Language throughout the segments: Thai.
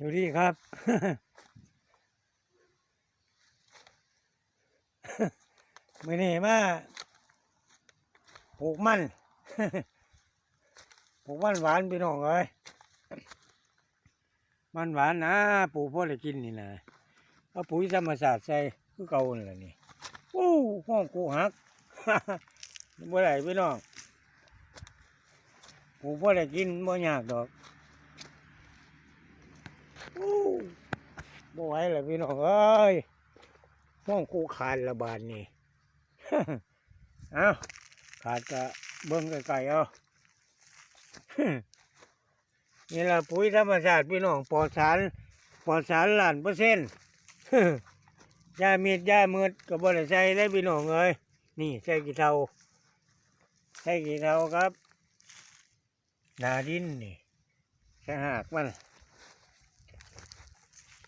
ดูดีครับ มือนี้มาปลูกมันปลูกมันหวานพี่น้องเอ้ยมันหวานนะปลูกพ่อได้กินนี่นะเอาปุ๋ยธรรมศาสตร์ใส่คือเก่านี่แหละนี่โอ้ห้องกูหักเมื่อไหร่พี่น้องปลูกพ่อได้กินบ่ยากดอก บ่ไหวแล้วพี่น้องเอ้ยห้องกูขาดละบาดนี่เอาขาดจะเบิ่งไกลๆเอานี่ละปุ๋ยธรรมชาติพี่น้องปลอดสารปลอดสารล้านเปอร์เซ็นต์ยาเมีดยาเมืดก็บ่ได้ใส่ได้พี่น้องเอ้ยนี่ใส่กี่เท่าใส่กี่เท่าครับ นาดินนี่ใส่หากมัน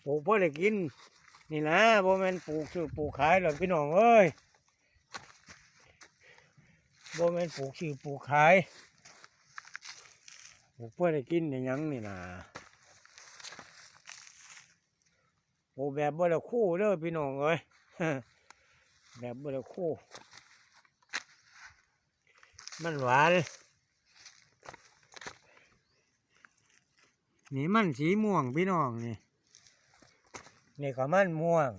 ปลูกเพื่อได้กิน นี่นะบ่แม่นปลูกซื้อปลูกขายหรอกพี่น้องเอ้ยบ่แม่นปลูกซื้อปลูกขายปลูกเพื่อได้กินในหยังนี่นะปลูกแบบบ่ได้คู่เด้อพี่น้องเอ้ยแบบบ่ได้คู่ มันหวานนี่มันสีม่วงพี่น้องนี่ นี่ก็มันม่วง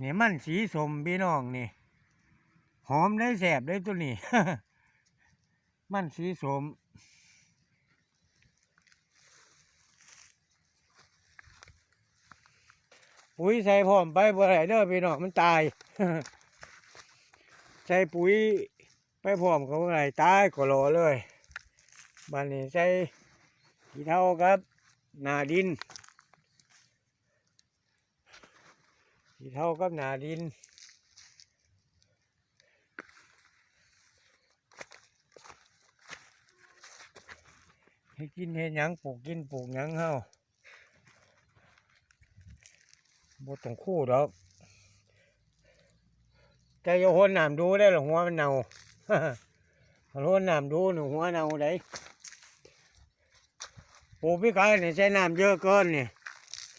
นี่มันสีสมพี่น้องนี่ หอมได้แสบได้ตัวนี้มันสีสมปุ๋ยใส่พร้อมไปบ่ได้เด้อพี่น้องมันตาย ใส่ปุ๋ย ไปพร้อมเขาไงตายก็รอเลยบ้านนี้ใส่ขี้เท่าครับนาดินขี้เท่ากับนาดินให้กินเห็นหยังปลูกกินปลูกยังเฮาบทต้องคู่ดอกแต่โยคนน้ำดูได้หรอหัวมันเน่า ขอโทษน้ำดูหนูหัวเน่าได้ปลูกพี่กายเนี่ยใช้น้ำเยอะเกินเนี่ย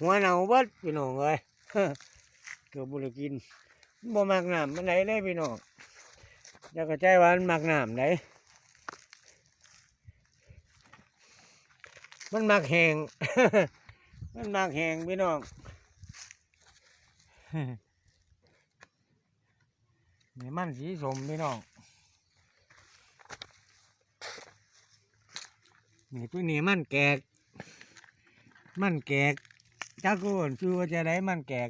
หัวเน่าเบัดพี่น้องเอ้ยเกือบบุรกินบ่มักน้ำมันไหนได้พี่น้องอยากกระจายวันมักน้ำไหนมันมักแหงมันมักแหงพี่น้องนี่มันสีสมพี่น้อง นี่ตัวนี้มันแกก มันแกกจักรวนชื่อว่าจะได้มันแกก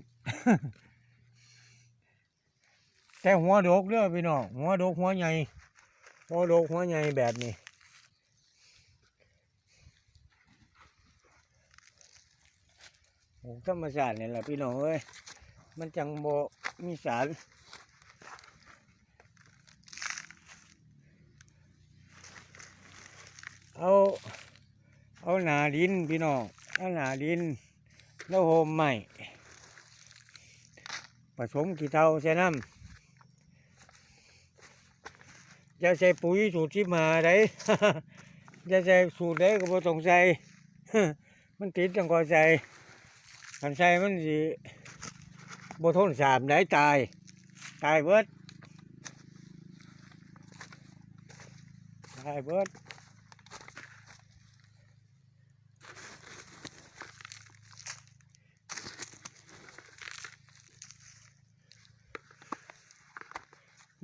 แต่หัวโดกเด้อพี่น้องหัวโดกหัวใหญ่หัวโดกหัวใหญ่แบบนี้ธรรมชาตินี่แหละพี่น้องเอ้ยมันจังโบมีสาร เอาเอาหนาดินพี่น้องเอาหนาดินแล้วโฮมใหม่ผสมกี่เท่าใส่น้ำจะใส่ปุ๋ยสูตรที่มาได้จะใส่สูตรได้ก็บ่ต้องใส่มันติดต้องก็ใส่คันใส่มันสิบ่ทนสามได้ตาย ตายเบิดตายเบิด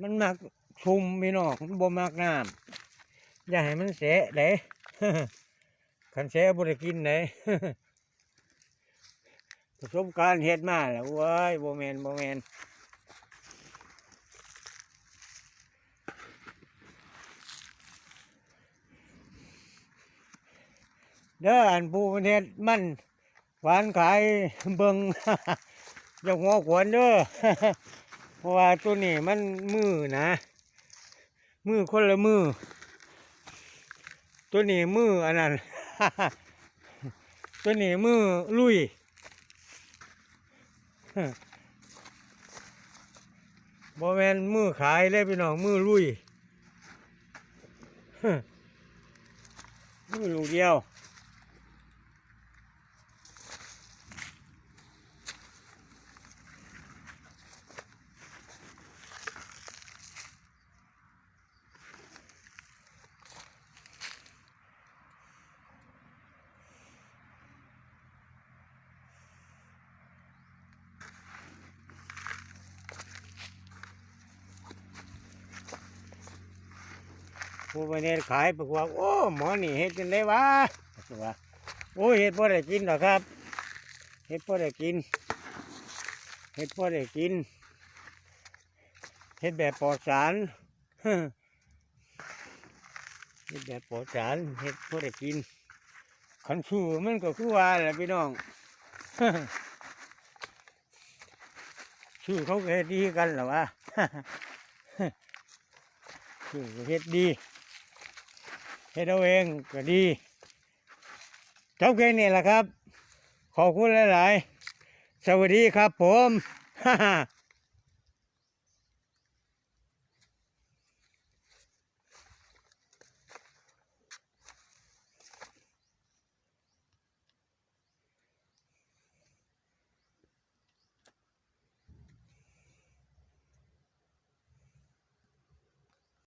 มันมักชุมพี่น้องมันบ่มักน้ำอย่าให้มันเสะเด้คันเสะบ่ได้กินเด้ประสบการณ์เฮ็ดมาแล้วเว้ยบ่แมนบ่แมนเด้ออันผู้ประเทศมันหวานขายเบิงอย่าหัวขวนเด้อ เพราะว่าตัวนี้มันมือนะ มือคนละมือ ตัวนี้มืออันนั้น ตัวนี้มือลุยบ่แมนมือขายเลยพี่น้องมือลุยนี่ลูกเดียว ผู้ไปเนี่ยขายบอกว่าโอ้หมอนี่เฮ็ดจังได้วะบอกว่าโอ้เฮ็ดพอได้กินหรอครับเฮ็ดพอได้กินเฮ็ดพอได้กินเฮ็ดแบบปลอดสารเฮ็ดแบบปลอดสารเฮ็ดพอได้กินขันชูมันก็คือว่าแหละพี่น้องชื่อเขาเฮ็ดดีกันหรอวะชื่อเฮ็ดดี เฮ็ดเอาเองก็ดีจบแค่นี้แหละครับ ขอบคุณหลาย ๆ สวัสดีครับผม